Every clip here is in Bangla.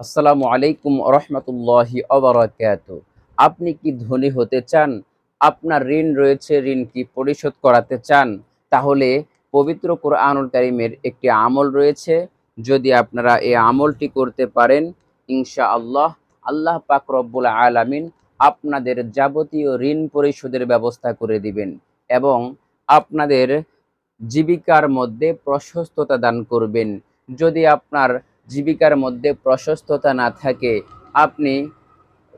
আসসালামু আলাইকুম রহমতুল্লাহি অবরাকাত আপনি কি ধনী হতে চান? আপনার ঋণ রয়েছে, ঋণ কি পরিশোধ করাতে চান? তাহলে পবিত্র কোরআনুল কারিমের একটি আমল রয়েছে। যদি আপনারা এই আমলটি করতে পারেন ইনশা আল্লাহ আল্লাহ পাক রব্বুল আলামিন আপনাদের যাবতীয় ঋণ পরিশোধের ব্যবস্থা করে দিবেন এবং আপনাদের জীবিকার মধ্যে প্রশস্ততা দান করবেন। যদি আপনার জীবিকার মধ্যে প্রশস্ততা না থাকে। আপনি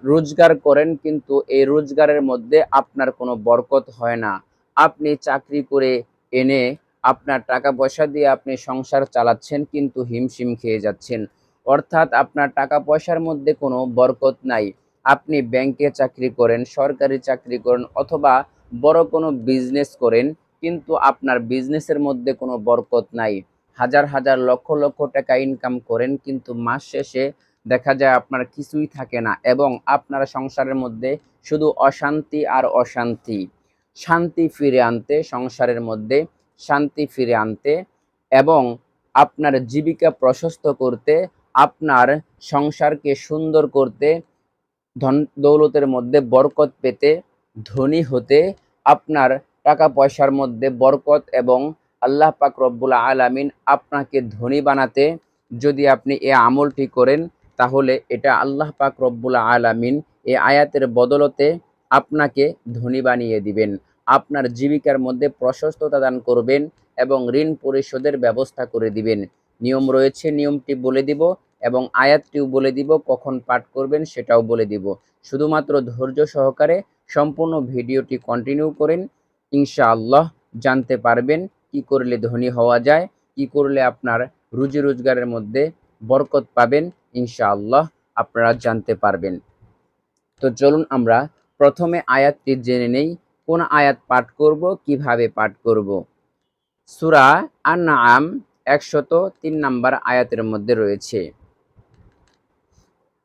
রোজগার করেন কিন্তু এই রোজগারের মধ্যে আপনার কোনো বরকত হয় না। আপনি চাকরি করে এনে আপনার টাকা পয়সা দিয়ে আপনি সংসার চালাচ্ছেন কিন্তু হিমশিম খেয়ে যাচ্ছেন। অর্থাৎ আপনার টাকা পয়সার মধ্যে কোনো বরকত নাই। আপনি ব্যাংকে চাকরি করেন, সরকারি চাকরি করেন অথবা বড় কোনো বিজনেস করেন কিন্তু আপনার বিজনেসের মধ্যে কোনো বরকত নাই। হাজার হাজার লক্ষ লক্ষ টাকা ইনকাম করেন, কিন্তু মাস শেষে দেখা যায় আপনার কিছুই থাকে না এবং আপনার সংসারের মধ্যে শুধু অশান্তি আর অশান্তি। শান্তি ফিরে আনতে, সংসারের মধ্যে শান্তি ফিরে আনতে এবং আপনার জীবিকা প্রশস্ত করতে, আপনার সংসারকে সুন্দর করতে, ধন দৌলতের মধ্যে বরকত পেতে, ধনী হতে, আপনার টাকা পয়সার মধ্যে বরকত এবং আল্লাহ পাক রব্বুল আলামিন আপনাকে ধনী বানাতে যদি আপনি এ আমলটি করেন, তাহলে এটা আল্লাহ পাক রব্বুল আলামিন এ আয়াতের বদলতে আপনাকে ধনী বানিয়ে দিবেন। আপনার জীবিকার মধ্যে প্রশস্ততা দান করবেন এবং ঋণ পরিশোধের ব্যবস্থা করে দিবেন। নিয়ম রয়েছে, নিয়মটি বলে দিব এবং আয়াতটিও বলে দিব, কখন পাঠ করবেন সেটাও বলে দিব। শুধুমাত্র ধৈর্য সহকারে সম্পূর্ণ ভিডিওটি কন্টিনিউ করেন, ইনশাআল্লাহ জানতে পারবেন কি করলে ধনী হওয়া যায় কি করলে আপনার রুজি রোজগারের মধ্যে বরকত পাবেন ইনশাআল্লাহ আপনারা জানতে পারবেন তো চলুন আমরা প্রথমে আয়াতটি জেনে নেই কোন আয়াত পাঠ করব কিভাবে পাঠ করব সুরা আন-নাম একশত তিন নাম্বার আয়াতের মধ্যে রয়েছে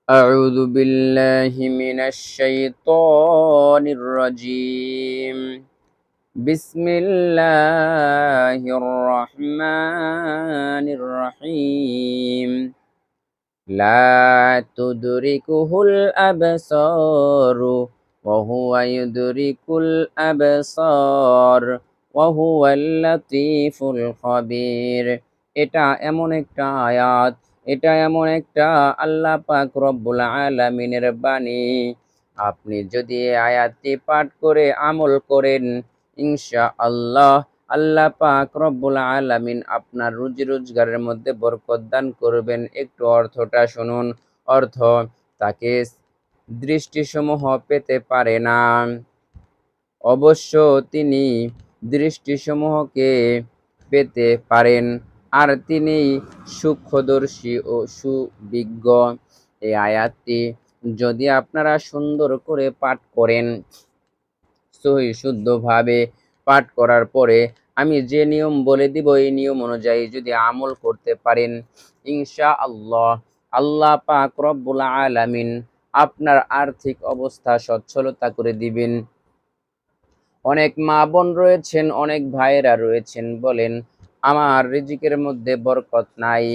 أعوذ بالله من الشيطان الرجيم بسم الله الرحمن الرحيم لا تدركه الأبصار وهو يدرك الأبصار وهو اللطيف الخبير এটা এমন একটা আয়াত এটা এমন একটা আল্লাহ পাক রব্বুল আলামিনের বাণী আপনি যদি এই আয়াতটি পাঠ করে আমল করেন ইনশা আল্লাহ আল্লাহ পাক রব্বুল আলামিন আপনার রুজি রোজগারের মধ্যে বরকত দান করবেন। একটু অর্থটা শুনুন। অর্থ, তাকে দৃষ্টিসমূহ পেতে পারে না। অবশ্য তিনি দৃষ্টিসমূহকে পেতে পারেন, আর তিনি সূক্ষ্মদর্শী ও সুবিজ্ঞ। এই আয়াতটি যদি আপনারা সুন্দর করে পাঠ করেন সহি শুদ্ধভাবে পাঠ করার পরে আমি যে নিয়ম বলে দিব, এই নিয়ম অনুযায়ী যদি আমল করতে পারেন ইনশা আল্লাহ আল্লাহ পাক রব্বুল আলামিন আপনার আর্থিক অবস্থা সচ্ছলতা করে দিবেন। অনেক মা বোন রয়েছেন, অনেক ভাইয়েরা রয়েছেন, বলেন, আমার রিজিকের মধ্যে বরকত নাই,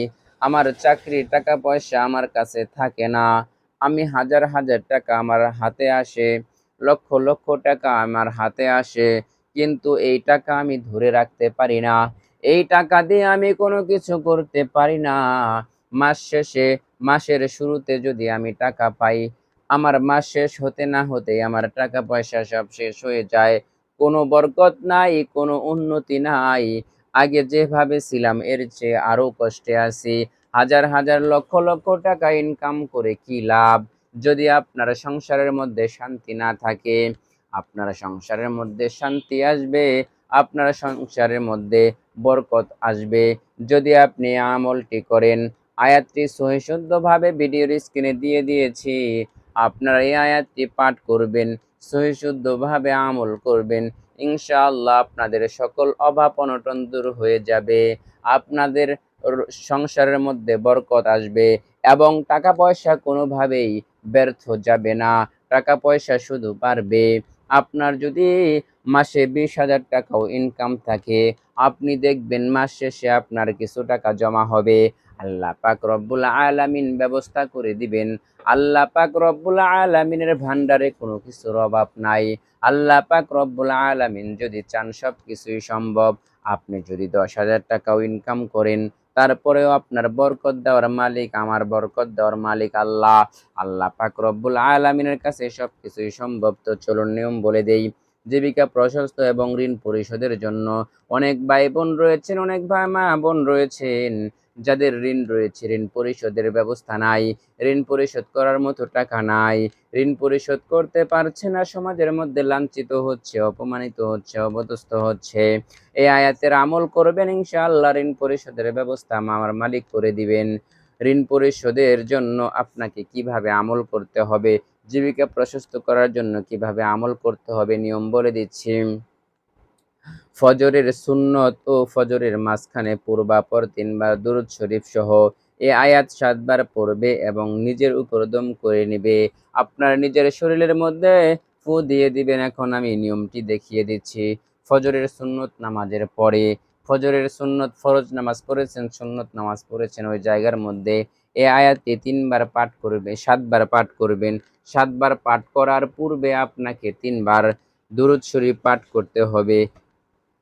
আমার চাকরি টাকা পয়সা আমার কাছে থাকে না, আমি হাজার হাজার টাকা আমার হাতে আসে লক্ষ লক্ষ টাকা আমার হাতে আসে, কিন্তু এই টাকা আমি ধরে রাখতে পারি না। এই টাকা দিয়ে আমি কোনো কিছু করতে পারি না। মাস শেষে, মাসের শুরুতে যদি আমি টাকা পাই, আমার মাস শেষ হতে না হতে আমার টাকা পয়সা সব শেষ হয়ে যায়। কোনো বরকত নাই, কোনো উন্নতি নাই। আগে যেভাবে ছিলাম, এর চেয়ে আরও কষ্টে আছি। হাজার হাজার লক্ষ লক্ষ টাকা ইনকাম করে কি লাভ? যদি আপনার সংসারের মধ্যে শান্তি না থাকে, আপনার সংসারের মধ্যে শান্তি আসবে, আপনার সংসারের মধ্যে বরকত আসবে। যদি আপনি আমলটি করেন, আয়াতটি সহিশুদ্ধভাবে ভিডিওর স্ক্রিনে দিয়ে দিয়েছি। আপনারা এই আয়াতটি পাঠ করবেন সহিশুদ্ধভাবে আমল করবেন, ইনশাআল্লাহ আপনাদের সকল অভাব অনটন দূর হয়ে যাবে, আপনাদের সংসারের মধ্যে বরকত আসবে এবং টাকা পয়সা কোনোভাবেই ব্যর্থ যাবে না। টাকা পয়সা শুধু পারবে। আপনার যদি মাসে বিশ হাজার টাকাও ইনকাম থাকে, আপনি দেখবেন মাস শেষে আপনার কিছু টাকা জমা হবে। আল্লাহ পাক রব্বুল আলামিন ব্যবস্থা করে দিবেন। আল্লাহ পাক রব্বুল আলামিনের ভান্ডারে কোনো কিছুর অভাব নাই। আল্লাহ পাক রব্বুল আলামিন যদি চান সব কিছুই সম্ভব, আপনি যদি দশ হাজার টাকাও ইনকাম করেন তারপরেও আপনার বরকত দেওয়ার মালিক, আমার বরকত দেওয়ার মালিক আল্লাহ। আল্লাহ পাক রব্বুল আলমিনের কাছে সব কিছুই সম্ভব। তো চলুন নিয়ম বলে দেই, জীবিকা প্রশস্ত এবং ঋণ পরিশোধের জন্য অনেক ভাই বোন রয়েছেন, অনেক ভাই মা বোন রয়েছেন। যাদের ঋণ রয়েছে, ঋণ পরিশোধের ব্যবস্থা নাই, ঋণ পরিশোধ করার মতো টাকা নাই, ঋণ পরিশোধ করতে পারছে না, সমাজের মধ্যে লাঞ্ছিত হচ্ছে, অপমানিত হচ্ছে, অবদস্থ হচ্ছে। এই আয়াতের আমল করবেন ইনশাআল্লাহ, ঋণ পরিশোধের ব্যবস্থা আমার মালিক করে দিবেন। ঋণ পরিশোধের জন্য আপনাকে কীভাবে আমল করতে হবে, জীবিকা প্রশস্ত করার জন্য কীভাবে আমল করতে হবে, নিয়ম বলে দিচ্ছি। ফজরের সুন্নত ও ফজরের মাঝখানে পূর্বাপর তিনবার দুরুদ শরীফ সহ এ আয়াত সাতবার পড়বে এবং নিজের উপর দম করে নেবে। আপনার নিজের শরীরের মধ্যে ফু দিয়ে দিবেন। এখন আমি নিয়মটি দেখিয়ে দিচ্ছি। ফজরের সুন্নত নামাজের পরে, ফজরের সুন্নত ফরজ নামাজ পড়েছেন, সুন্নত নামাজ পড়েছেন ওই জায়গার মধ্যে এ আয়াতটি তিনবার পাঠ করবে, সাতবার পাঠ করবেন। সাতবার পাঠ করার পূর্বে আপনাকে তিনবার দুরুদ শরীফ পাঠ করতে হবে।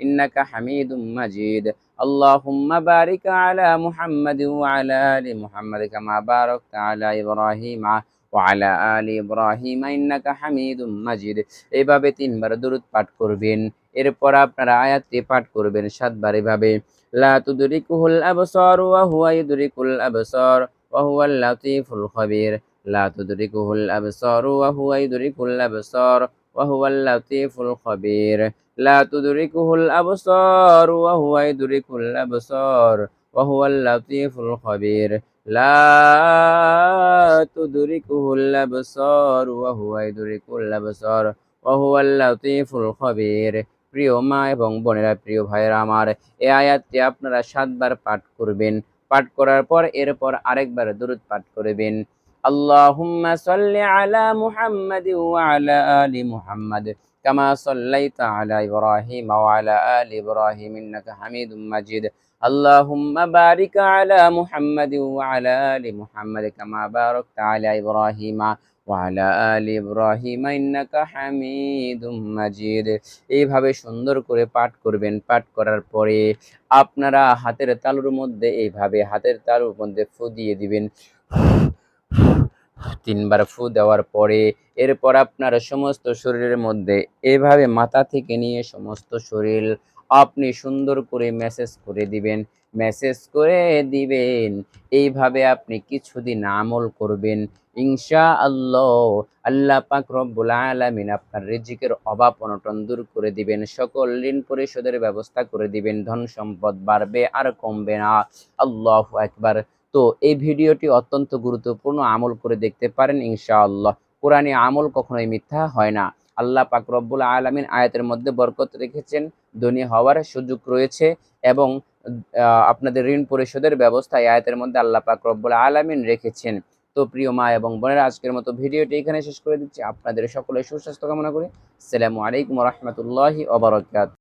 إنك حميد مجيد اللهم بارك على محمد وعلى آل محمد كما باركت على إبراهيم وعلى آل إبراهيم إنك حميد مجيد এভাবে তিনবার দরুদ পাঠ করবেন এরপর আপনারা আয়াতটি পাঠ করবেন সাতবার এভাবে لا تدركه الأبصار وهو يدرك الأبصار وهو اللطيف الخبير لا تدركه الأبصار وهو يدرك الأبصار وهو اللطيف الخبير لا تدركه الأبصار وهو يدرك الأبصار وهو اللطيف الخبير لا تدركه الأبصار وهو يدرك الأبصار وهو اللطيف الخبير প্রিয় মা এবং বোনেরা প্রিয় ভাইয়েরা আমার এই আয়াতটি আপনারা সাতবার পাঠ করবেন পাঠ করার পর এরপর আরেকবার দরুদ পাঠ করবেন আল্লাহুম্মা সাল্লি আলা মুহাম্মাদিন ওয়া আলা আলি মুহাম্মাদ কামা সাল্লাইতা আলা ইব্রাহিম ওয়া আলা আলি ইব্রাহিম ইন্নাকা হামিদুম মাজিদ اللهم بارك على محمد وعلى آل محمد كما باركت على إبراهيم وعلى آل إبراهيم إنك حميد مجيد এইভাবে সুন্দর করে পাঠ করবেন পাঠ করার পরে আপনারা হাতের তালুর মধ্যে এইভাবে হাতের তালুর মধ্যে ফু দিয়ে দিবেন তিনবার ফু দেওয়ার পরে এরপর আপনার সমস্ত শরীরের মধ্যে এভাবে মাথা থেকে নিয়ে সমস্ত শরীর আপনি সুন্দর করে মেসেজ করে দিবেন মেসেজ করে দিবেন। এইভাবে আপনি কিছুদিন আমল করবেন। ইনশা আল্লাহ আল্লাহ পাক রব্বুল আলামিন আপনার রিজিকের অভাব অনটন দূর করে দিবেন। সকল ঋণ পরিশোধের ব্যবস্থা করে দিবেন। ধন সম্পদ বাড়বে আর কমবে না। আল্লাহ একবার তো এই ভিডিওটি অত্যন্ত গুরুত্বপূর্ণ আমল করে দেখতে পারেন ইনশাআল্লাহ। কোরআনে আমল কখনোই মিথ্যা হয় না। আল্লাহ পাক রব্বুল আলামিন আয়াতের মধ্যে বরকত রেখেছেন, ধনী হওয়ার সুযোগ রয়েছে এবং আপনাদের ঋণ পরিশোধের ব্যবস্থা আয়াতের মধ্যে আল্লাহ পাক রব্বুল আলামিন রেখেছেন। তো প্রিয় মা এবং বোনেরা, আজকের মতো ভিডিওটি এখানে শেষ করে দিচ্ছি। আপনাদের সকলের সুস্বাস্থ্য কামনা করি। আসসালামু আলাইকুম রহমতুল্লাহি ওবরাকাত